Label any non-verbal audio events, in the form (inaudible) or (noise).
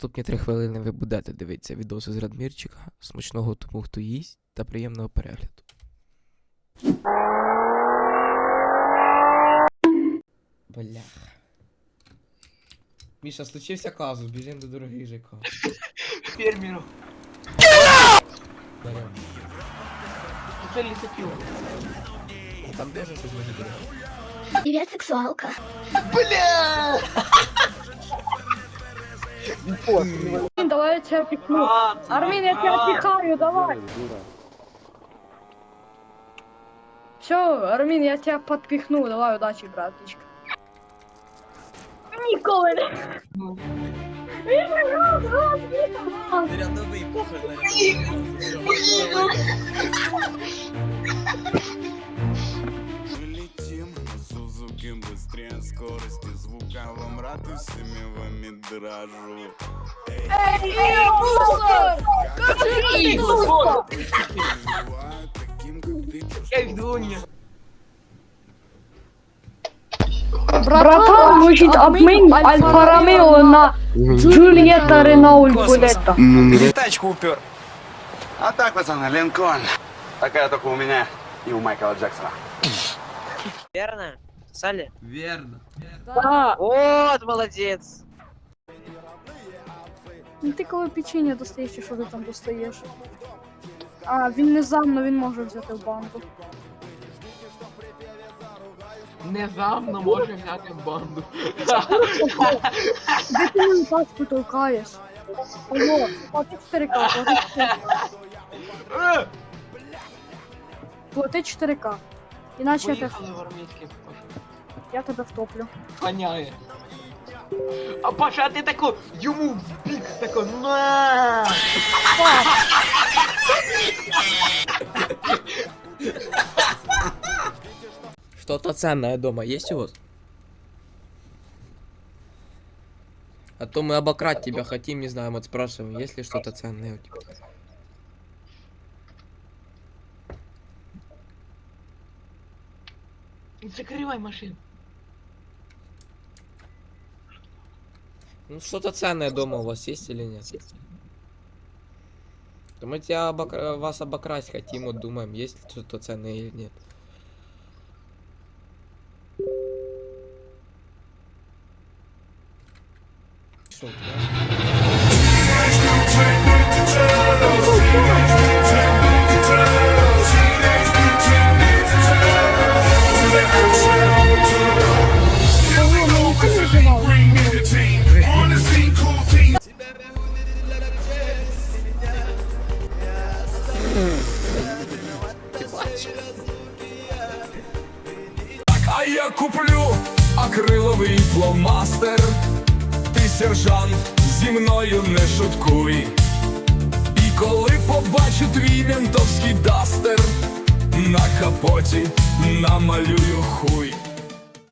Наступні три хвилини ви будете дивитися відоси з Радмірчика. Смачного тому, хто їсть, та приємного перегляду. Бляха. Міша, случився казус, біжим до дорогих ЖК. фермеру. Берем. Це лісопіл. Там теж щось може бути. Привет, сексуалка. Бля! Давай я тебя пихну. Армин, я тебя пихаю, давай. Все, Армин, я тебя подпихну. Давай, удачи, браточка. Ніколи не. Рядовий похер на (laughs) тусами вами дрожу. Эй! Братан, может обмен Альфа-Ромео на Джульетта Ренауль Булетта? Или тачку упер. А так, пацаны, Линкольн. Такая только у меня и у Майкла Джексона. Верно? Салли? Верно. Да. Вот, молодец. Ну ти коли печення достаєш, чи що ти там достаєш? А, він не замно, він може взяти в банку. Незамно може взяти в банду. Де ти мою тачку толкаєш? Ого, плати 4К, плати 4К. Плати 4К. Іначе я, Поїхали в армійський Паша. Я тебе втоплю. Ганяє. А Паша, а ти тако йому в бік тако на. Что-то ценное дома есть у вас? А то мы обокрасть тебя хотим, не знаем, вот спрашиваем, есть ли что-то ценное у тебя. Закривай машину. Ну что-то ценное дома у вас есть или нет? То мы тебя обокра- вас обокрасть хотим, вот думаем, есть ли что-то ценное или нет. Что у А я куплю акриловий фломастер. Ти, сержант, зі мною не шуткуй. І коли побачу твій ментовський дастер, на капоті намалюю хуй.